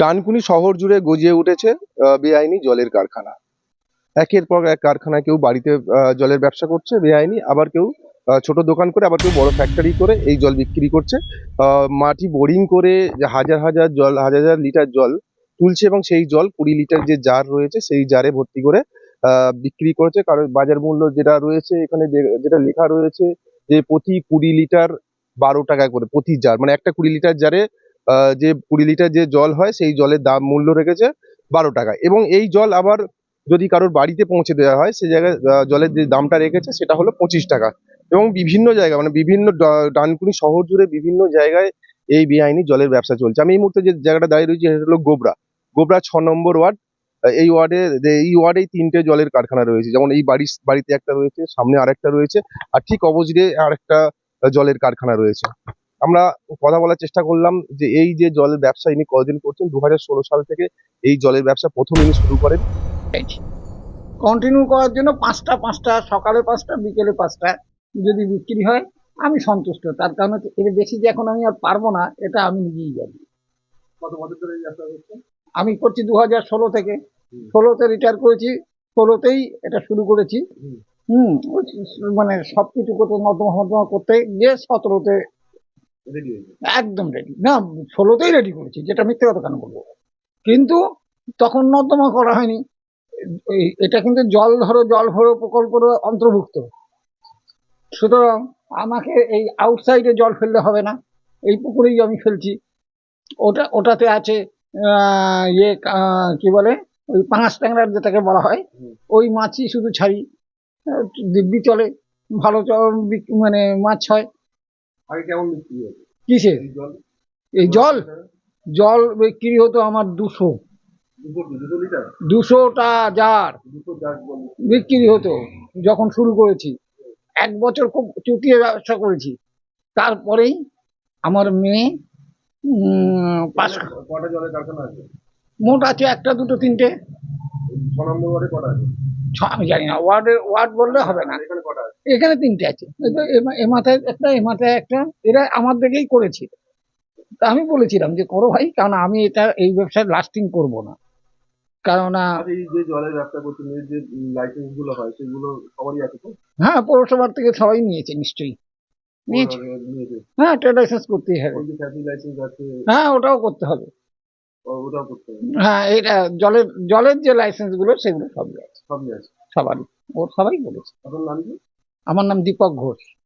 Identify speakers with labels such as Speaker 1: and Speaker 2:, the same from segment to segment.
Speaker 1: ডানকুনি শহর জুড়ে গজিয়ে উঠেছে বেআইনি জলের কারখানা। একের পর এক কারখানা কেউ বাড়িতে জলের ব্যবসা করছে, বেআইনি, আবার কেউ ছোট দোকান করে, আবার কেউ বড় ফ্যাক্টরি করে এই জল বিক্রি করছে। মাটি বোরিং করে হাজার হাজার জল, হাজার হাজার লিটার জল তুলছে এবং সেই জল কুড়ি লিটার যে জার রয়েছে, সেই জারে ভর্তি করে বিক্রি করছে। কারণ বাজার মূল্য যেটা রয়েছে এখানে যেটা লেখা রয়েছে যে প্রতি কুড়ি লিটার বারো টাকা করে, প্রতি জার মানে একটা কুড়ি লিটার জারে যে কুড়ি লিটার যে জল হয়, সেই জলের দাম মূল্য রেখেছে বারো টাকা। এবং এই জল আবার যদি কারোর বাড়িতে পৌঁছে দেওয়া হয়, সে জায়গায় জলের যে দামটা রেখেছে, সেটা হলো পঁচিশ টাকা। এবং বিভিন্ন জায়গা মানে বিভিন্ন ডানকুনি শহর জুড়ে বিভিন্ন জায়গায় এই বেআইনি জলের ব্যবসা চলছে। আমি এই মুহূর্তে যে জায়গাটা দাঁড়িয়ে রয়েছি, সেটা হলো গোবরা। গোবরা ছ নম্বর ওয়ার্ড এই ওয়ার্ডে, এই ওয়ার্ডেই তিনটে জলের কারখানা রয়েছে। যেমন এই বাড়ির, বাড়িতে একটা রয়েছে, সামনে আরেকটা রয়েছে, আর ঠিক অপোজিটে আরেকটা জলের কারখানা রয়েছে। আমরা কথা বলার চেষ্টা করলাম যে এই যে জলের ব্যবসা ইনি কদিন করছেন? দুহাজার ষোলো সাল থেকে এই জলের ব্যবসা প্রথম ইনি শুরু করেন।
Speaker 2: কন্টিনিউ করার জন্য পাঁচটা পাঁচটা সকালে পাঁচটা বিকেলে পাঁচটা যদি বিক্রি হয় আমি সন্তুষ্ট। তার কারণ হচ্ছে এর বেশি যে এখন আমি আর পারব না এটা আমি নিজেই জানি।
Speaker 1: কত বছর ধরে
Speaker 2: আমি করছি দু হাজার ষোলো থেকে। ষোলোতে রিটায়ার করেছি। ষোলোতেই এটা শুরু করেছি।
Speaker 1: হুম।
Speaker 2: মানে সব কিছু করতে নর্দমা ফর্দমা করতে গিয়ে সতেরোতে একদম রেডি না ষোলোতেই রেডি করেছি যেটা মিথ্যে কথা কেন বলব? কিন্তু তখন নর্দমা করা হয়নি। এটা কিন্তু জল ধরো জল ভরো প্রকল্পের অন্তর্ভুক্ত। সুতরাং আমাকে এই আউটসাইডে জল ফেললে হবে না এই পুকুরেই আমি ফেলছি। ওটা ওটাতে আছে ইয়ে কি বলে? ওই পাঁচ ট্যাংরার যেটাকে বলা হয় ওই মাছই শুধু ছাড়ি। দিব্যি চলে ভালো মানে মাছ হয়।
Speaker 1: আগে কেমন বিক্রি হয়েছে
Speaker 2: কিসের?
Speaker 1: এই জল?
Speaker 2: জল? বিক্রি হতো আমার দুশো। দুশোটা জার বিক্রি হতো যখন শুরু করেছি। এক বছর খুব চুটিয়ে ব্যবসা করেছি। তারপরেই আমার মেয়ে মোট আছে একটা দুটো তিনটে। আমি জানি না ওয়ার্ডের ওয়ার্ড বললে হবে না।
Speaker 1: এখানে
Speaker 2: এখানে তিনটে আছে। এ মাথায় একটা এ মাথায় একটা এরা আমার দিকেই করেছিল তা আমি বলেছিলাম যে করো ভাই কারণ আমি এটা এই ব্যবসায় লাস্টিং করব না। কেননা
Speaker 1: এই যে জলের ব্যবসা করছেন যে লাইসেন্সগুলো হয় সেগুলো সবারই আছে তো?
Speaker 2: হ্যাঁ পৌরসভার থেকে সবাই নিয়েছে নিশ্চয়ই। নিয়েছে। হ্যাঁ ট্রেড লাইসেন্স করতেই হবে। হ্যাঁ ওটাও করতে হবে।
Speaker 1: ওটাও করতে হবে।
Speaker 2: হ্যাঁ এটা জলের জলের যে লাইসেন্সগুলো সেগুলো আছে সবারই। ওর সবাই বলেছে। আমার নাম দীপক ঘোষ।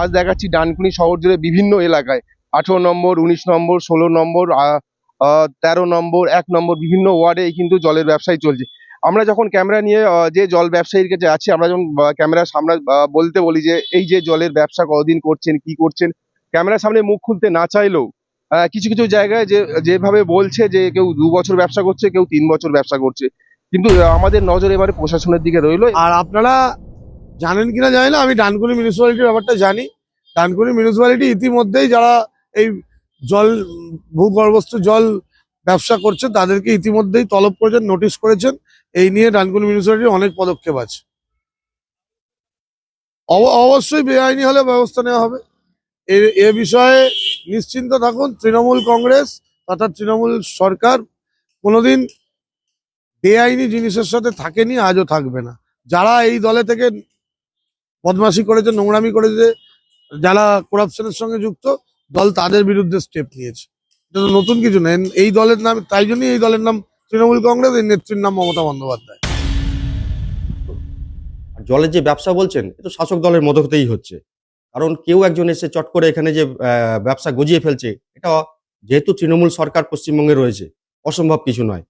Speaker 1: আজ দেখাচ্ছি ডানকুনি শহর জুড়ে বিভিন্ন এলাকায়। আঠেরো নম্বর, উনিশ নম্বর, ষোলো নম্বর তেরো নম্বর, এক নম্বর বিভিন্ন ওয়ার্ডে কিন্তু জলের ব্যবসায় চলছে। আমরা যখন ক্যামেরা নিয়ে যে জল ব্যবসায়ীর কাছে আছি, আমরা যখন ক্যামেরার সামনে বলতে বলি যে, এই যে জলের ব্যবসা কতদিন করছেন, কি করছেন, ক্যামেরার সামনে মুখ খুলতে না চাইলেও কিছু কিছু জায়গায় যে, যেভাবে বলছে যে, কেউ দু বছর ব্যবসা করছে, কেউ তিন বছর ব্যবসা করছে। কিন্তু আমাদের নজর এবারে প্রশাসনের দিকে রইল।
Speaker 3: আর আপনারা জানেন কিনা জানি না, আমি ডানকুনি মিউনিসিপ্যালিটির ব্যাপারটা জানি। ডানকুনি মিউনিসিপ্যালিটি ইতিমধ্যেই যারা এই জল, ভূগর্ভস্থ জল ব্যবসা করছে, তাদেরকে ইতিমধ্যেই তলব করেছেন নোটিশ করেছেন। এই নিয়ে ডানকুনি মিউনিসিপ্যালিটির অনেক পদক্ষেপ আছে। অব- অবশ্যই বেআইনি হলে ব্যবস্থা নেওয়া হবে। এ বিষয়ে নিশ্চিন্ত থাকুন, তৃণমূল কংগ্রেস তথা তৃণমূল সরকার কোনোদিন বেআইনি জিনিসের সাথে থাকেনি, আজও থাকবে না। যারা এই দলে থেকে বদমাশি করেছে, নোংরামি করেছে, যারা করাপশনের সঙ্গে যুক্ত, দল তাদের বিরুদ্ধে স্টেপ নিয়েছে। এটা তো নতুন কিছু না। এই দলের নাম, তাই জন্যই এই দলের নাম তৃণমূল কংগ্রেস, এই নেত্রীর নাম মমতা বন্দ্যোপাধ্যায়।
Speaker 4: জলের যে ব্যবসা বলছেন, এ তো শাসক দলের মতো হতেই হচ্ছে। কারণ কেউ একজন এসে চট করে এখানে যে ব্যবসা গজিয়ে ফেলছে, এটা যেহেতু তৃণমূল সরকার পশ্চিমবঙ্গে রয়েছে, অসম্ভব কিছু নয়।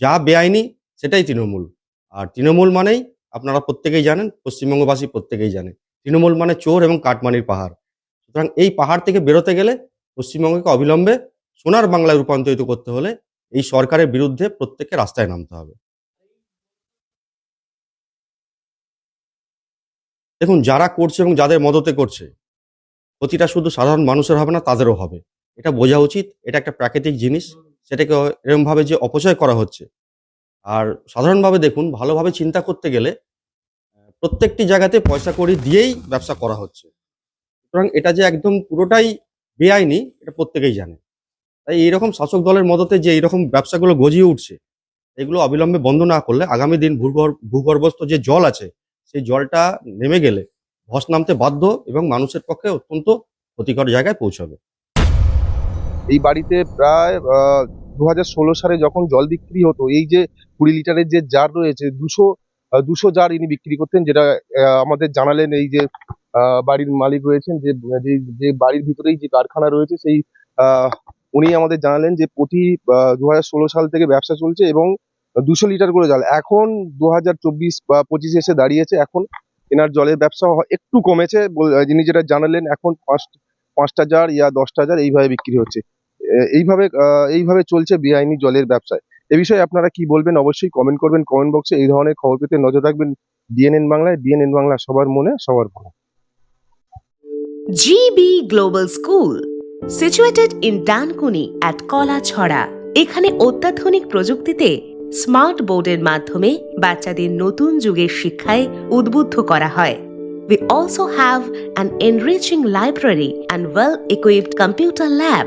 Speaker 4: যা বেআইনি, সেটাই তৃণমূল। আর তৃণমূল মানেই আপনারা প্রত্যেকেই জানেন, পশ্চিমবঙ্গবাসী প্রত্যেকেই জানে, তৃণমূল মানে চোর এবং কাঠমানির পাহাড়। সুতরাং এই পাহাড় থেকে বেরোতে গেলে পশ্চিমবঙ্গকে অবিলম্বে সোনার বাংলায় রূপান্তরিত করতে হলে এই সরকারের বিরুদ্ধে প্রত্যেককে রাস্তায় নামতে হবে। দেখুন, যারা করছে এবং যাদের মদতে করছে ক্ষতিটা শুধু সাধারণ মানুষের হবে না, তাদেরও হবে। এটা বোঝা উচিত, এটা একটা প্রাকৃতিক জিনিস, সেটাকে এরকমভাবে যে অপচয় করা হচ্ছে আর সাধারণভাবে দেখুন, ভালোভাবে চিন্তা করতে গেলে প্রত্যেকটি জায়গাতে পয়সা কড়ি দিয়েই ব্যবসা করা হচ্ছে। সুতরাং এটা যে একদম পুরোটাই বেআইনি, এটা প্রত্যেকেই জানে। তাই এইরকম শাসক দলের মদতে যে এইরকম ব্যবসাগুলো গজিয়ে উঠছে, এগুলো অবিলম্বে বন্ধ না করলে আগামী দিন ভূগর্ভ, ভূগর্ভস্থ যে জল আছে, সেই জলটা নেমে গেলে ধস নামতে বাধ্য এবং মানুষের পক্ষে অত্যন্ত ক্ষতিকর জায়গায় পৌঁছাবে।
Speaker 1: এই বাড়িতে প্রায় দু সালে যখন জল বিক্রি হতো, এই যে কুড়ি লিটারের যে জার রয়েছে, দুশো দুশো জার ইনি বিক্রি করতেন, যেটা আমাদের জানালেন এই যে বাড়ির মালিক রয়েছেন, যে, যে- বাড়ির ভিতরেই যে কারখানা রয়েছে, সেই উনি আমাদের জানালেন যে প্রতি দু সাল থেকে ব্যবসা চলছে এবং দুশো লিটার করে জল। এখন দু হাজার চব্বিশ বা পঁচিশে এসে দাঁড়িয়েছে, এখন এনার জলের ব্যবসা একটু কমেছে যিনি যেটা জানালেন, এখন পাঁচ, পাঁচটা জার, ইয়া দশটা জার, এইভাবে বিক্রি হচ্ছে। এইভাবে এইভাবে চলছে বেআইনি জলের ব্যবসায়। এ বিষয়ে আপনারা কি বলবেন? অবশ্যই কমেন্ট করবেন কমেন্ট বক্সে এই ধরনের খবর পেতে নজর রাখবেন ডিএনএন বাংলায়। ডিএনএন বাংলা সবার মনে সবার মনে।
Speaker 5: GB Global School, situated in Dankuni at Kalachhara এখানে অত্যাধুনিক প্রযুক্তিতে স্মার্ট বোর্ডের মাধ্যমে বাচ্চাদের নতুন যুগের শিক্ষায় উদ্বুদ্ধ করা হয়। We also have an enriching library and well-equipped computer lab.